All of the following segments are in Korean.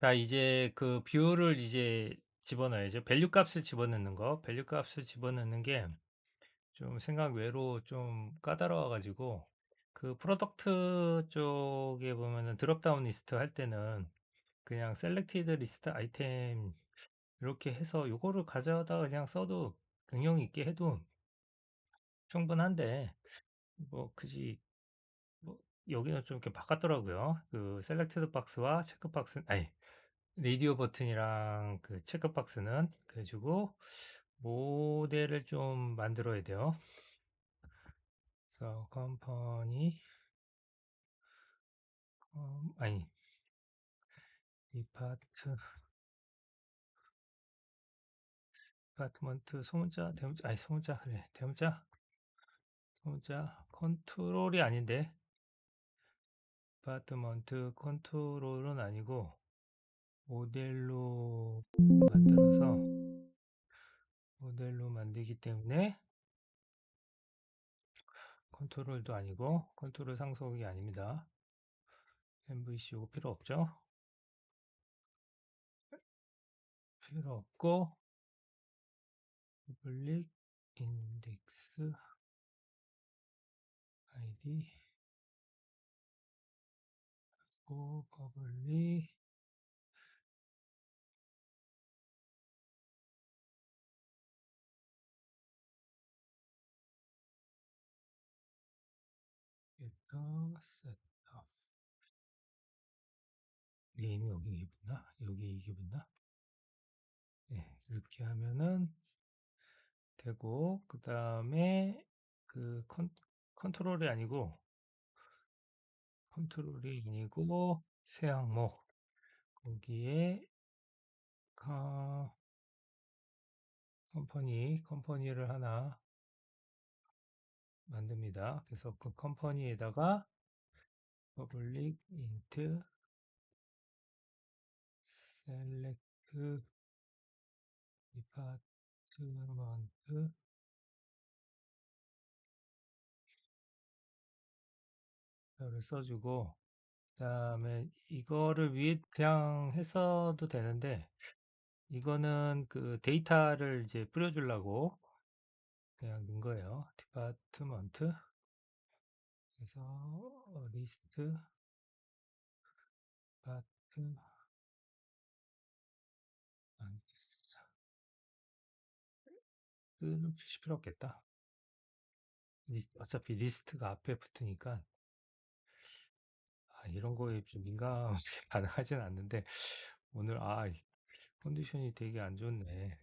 자 이제 그 뷰를 이제 집어넣어야죠. 밸류 값을 집어넣는 거. 밸류 값을 집어넣는 게 좀 생각 외로 좀 까다로워 가지고 그 프로덕트 쪽에 보면은 드롭 다운 리스트 할 때는 그냥 셀렉티드 리스트 아이템 이렇게 해서 요거를 가져다가 그냥 써도 응용 있게 해도 충분한데 뭐 굳이 뭐 여기는 좀 이렇게 바꿨더라고요. 그 셀렉티드 박스와 체크 박스 아니 레디오 버튼이랑 그 체크 박스는 그래 가지고 모델을 좀 만들어야 돼요. 그래서 컴퍼니 음, 아니 디파트 디파트먼트 소문자 대문자 아니 소문자 그래 대문자 소문자 컨트롤이 아닌데 디파트먼트 컨트롤은 아니고 모델로 만들어서 모델로 만들기 때문에 컨트롤도 아니고 컨트롤 상속이 아닙니다. MVC 요거 필요 없죠? 필요 없고 public index id 고 public getter setup 네임이 여기 이게 붙나? 여기 이게 붙나? 네, 이렇게 하면은 되고 그 다음에 그 컨, 컨트롤이 아니고 컨트롤이 아니고 새 항목 거기에 컴, 컴퍼니 컴퍼니를 하나 만듭니다. 그래서 그 컴퍼니에다가 public int select department 를 써주고 그 다음에 이거를 위에 그냥 했어도 되는데 이거는 그 데이터를 이제 뿌려주려고 그냥 넣은 거예요. 디파트먼트 그래서 리스트 디파트 는 표시 필요 없겠다. 어차피 리스트가 앞에 붙으니까 아, 이런 거에 좀 민감하게 반응하진 않는데 오늘 아 컨디션이 되게 안 좋네.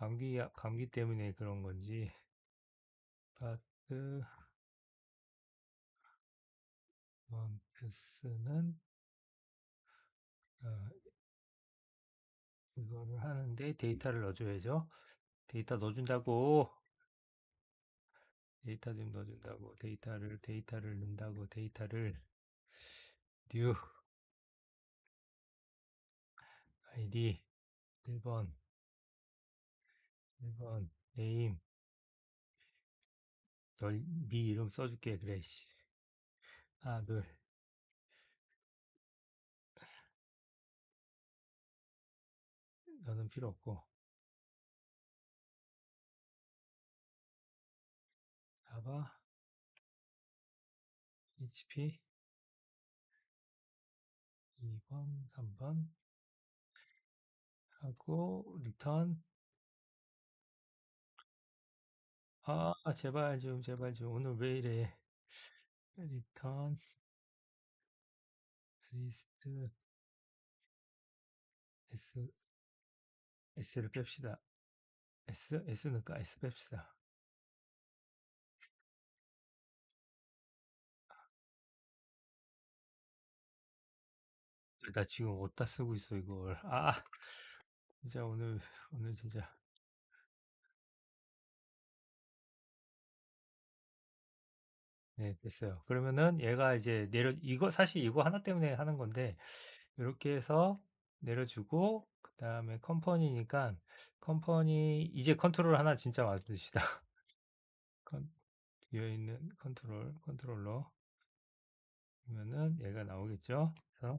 감기 감기 때문에 그런 건지. 파트 원크스는 어, 이거를 하는데 데이터를 넣어줘야죠. 데이터 넣어준다고. 데이터 좀 넣어준다고. 데이터를 데이터를 넣는다고. 데이터를. new id 1번 1번 name 널네 이름 써줄게 그래 씨. 하나 둘. 너는 필요 없고. 자바 HP 2번 3번. 하고 리턴 아 제발 좀 제발 좀. 오늘 왜 이래? 리턴 리스트 S S를 뺍시다. S S 넣을까? S 뺍시다. 나 지금 어디다 쓰고 있어 이걸. 아. 진짜 오늘 오늘 진짜 네 됐어요. 그러면은 얘가 이제 내려 이거 사실 이거 하나 때문에 하는 건데 이렇게 해서 내려주고 그 다음에 컴퍼니니까 컴퍼니 이제 컨트롤 하나 진짜 만드시다. 컨 위에 있는 컨트롤 컨트롤러. 그러면은 얘가 나오겠죠? 그래서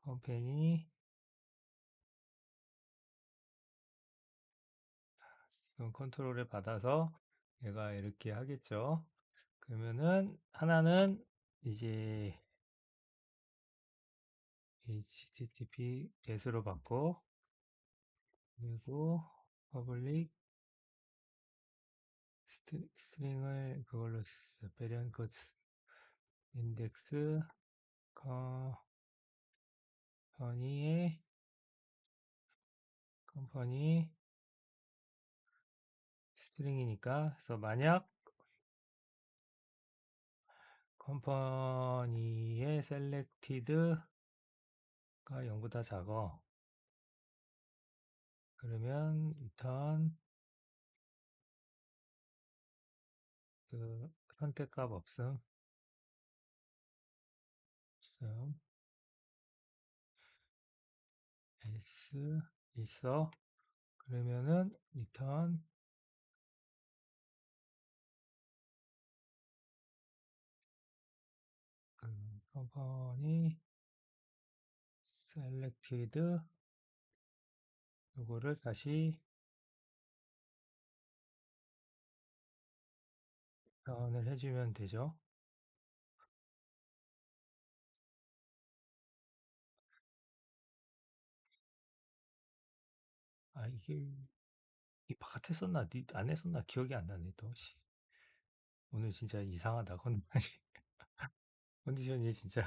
컴퍼니. 그럼 컨트롤에 받아서 얘가 이렇게 하겠죠. 그러면은 하나는 이제 http get으로 받고 그리고 public 스트링을 그걸로 배련 그 인덱스 컴퍼니의 컴퍼니 스트링이니까. 그래서 만약 컴퍼니의 selected가 0보다 작어. 그러면 return 그 선택값 없음. 없음. else 있어. 그러면은 return 컴퍼니 selected 요거를 다시 변을 해주면 되죠. 아 이게 이 바깥에 썼나 니 안에 썼나 기억이 안 나네 또. 씨. 오늘 진짜 이상하다 컨디션이 컨디션이 진짜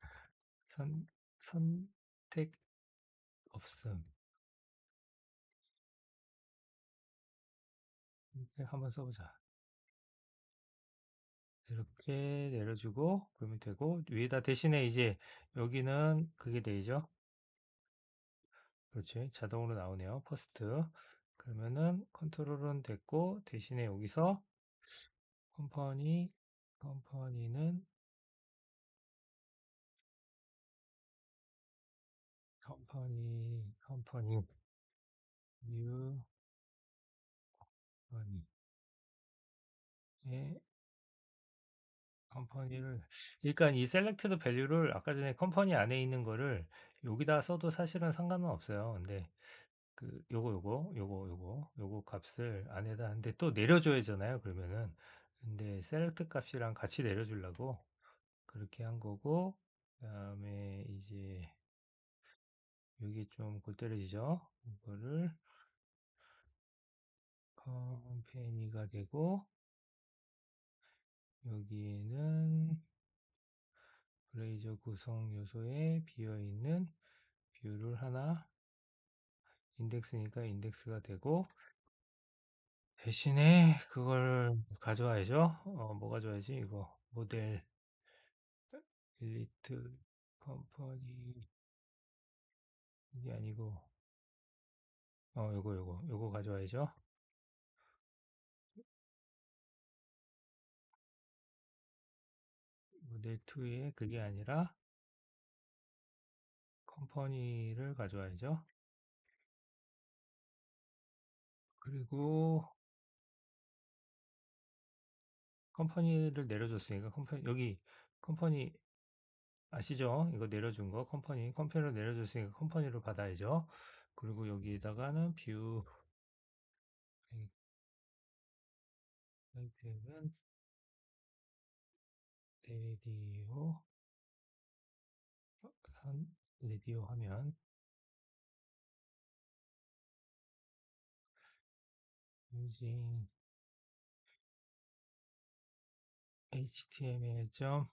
선 선택 없음. 한번 써보자. 이렇게 내려주고 그러면 되고 위에다 대신에 이제 여기는 그게 되죠. 그렇지 자동으로 나오네요. 퍼스트 그러면은 컨트롤은 됐고 대신에 여기서 컴퍼니 컴퍼니는 컴퍼니 컴퍼니 뉴 컴퍼니의 컴퍼니를 그러니까 이 셀렉트드 밸류를 아까 전에 컴퍼니 안에 있는 거를 여기다 써도 사실은 상관은 없어요. 근데 그 요거 요거 요거 요거 요거 값을 안에다 근데 또 내려줘야잖아요. 그러면은 근데 셀렉트 값이랑 같이 내려주려고 그렇게 한 거고 그다음에 이제 여기 좀 골 때려지죠. 이거를 컴퍼니가 되고 여기에는 브레이저 구성 요소에 비어있는 뷰를 하나 인덱스니까 인덱스가 되고 대신에 그걸 가져와야죠. 어, 뭐 가져와야지 이거 모델 딜리트 컴퍼니 이게 아니고 어 요거 요거 요거 가져와야죠. 모델 2에 그게 아니라 컴퍼니를 가져와야죠. 그리고 컴퍼니를 내려줬으니까 컴퍼니 여기 컴퍼니 아시죠? 이거 내려준 거? 컴퍼니 컴퍼니로 내려줬으니까 컴퍼니로 받아야죠. 그리고 여기다가는 뷰. 아이템은 레디오. 선 레디오 하면. using html 점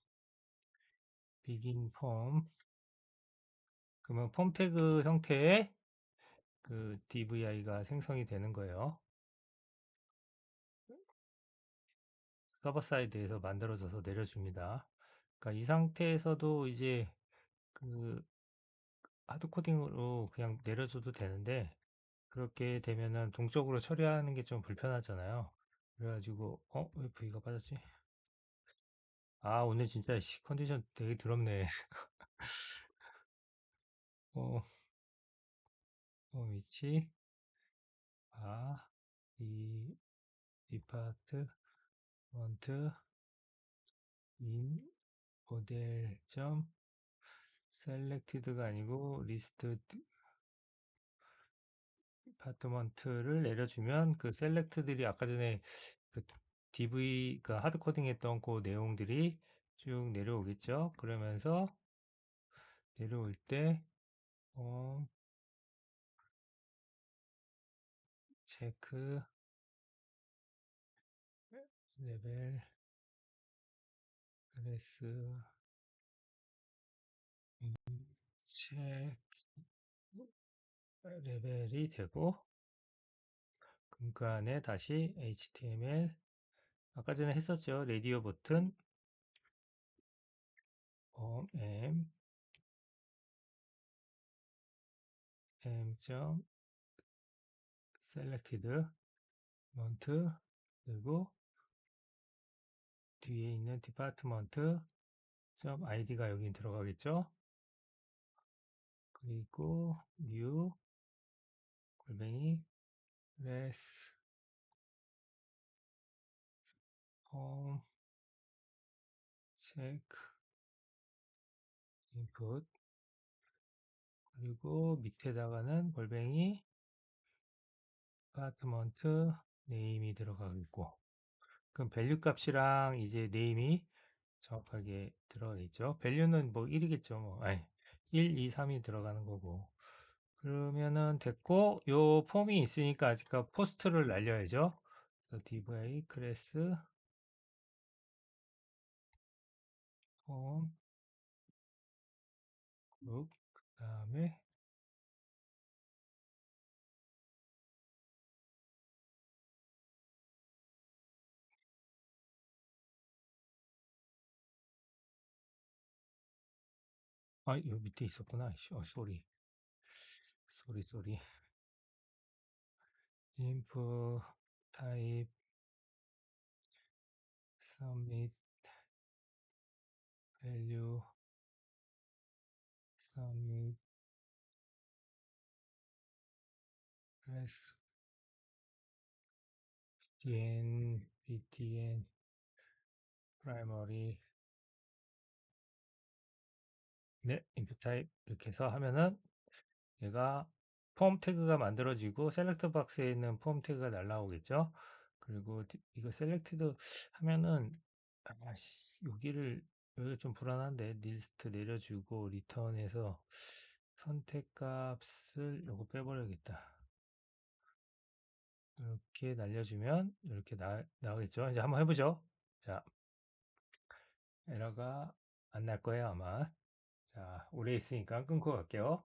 begin form 그러면 폼 태그 형태의 그 DVI가 생성이 되는 거예요. 서버 사이드에서 만들어져서 내려줍니다. 그러니까 이 상태에서도 이제 그 하드 코딩으로 그냥 내려줘도 되는데 그렇게 되면은 동적으로 처리하는 게 좀 불편하잖아요. 그래가지고 어? 왜 V가 빠졌지? 아 오늘 진짜 씨, 컨디션 되게 더럽네. 어, 어 위치 아, 이 디파트 원트 인 모델 점 selected가 아니고 list 디파트먼트를 내려주면 그 select들이 아까 전에 그 DV 그 하드 코딩 했던 그 내용들이 쭉 내려오겠죠. 그러면서 내려올 때 어, 체크 레벨 클래스 체크 레벨이 되고 그 안에 다시 HTML 아까 전에 했었죠. 레디오 버튼 어, m m selected 먼트 그리고 뒤에 있는 디파트먼트 점 id가 여기 들어가겠죠. 그리고 new 골뱅이 res home check input 그리고 밑에다가는 골뱅이 디파트먼트 네임이 들어가겠고 그럼 밸류 값이랑 이제 네임이 정확하게 들어가겠죠. 밸류는 뭐 1이겠죠. 뭐. 아니, 1, 2, 3이 들어가는 거고. 그러면은 됐고 요 폼이 있으니까 아직 포스트를 날려야죠. div 클래스 폼그 다음에 아, 여기 밑에 있었구나. 어, 쏘리. 쏘리, 쏘리. input type submit value submit class btn btn primary 네, input type 이렇게 해서 하면은 얘가 폼 태그가 만들어지고 셀렉트 박스에 있는 폼 태그가 날라오겠죠. 그리고 이거 셀렉트드 하면은 아씨 여기를 여기가 좀 불안한데 리스트 내려주고 리턴해서 선택값을 요거 빼버려야겠다. 이렇게 날려주면 이렇게 나, 나오겠죠. 이제 한번 해보죠. 자, 에러가 안 날 거예요 아마. 자, 오래 있으니까 끊고 갈게요.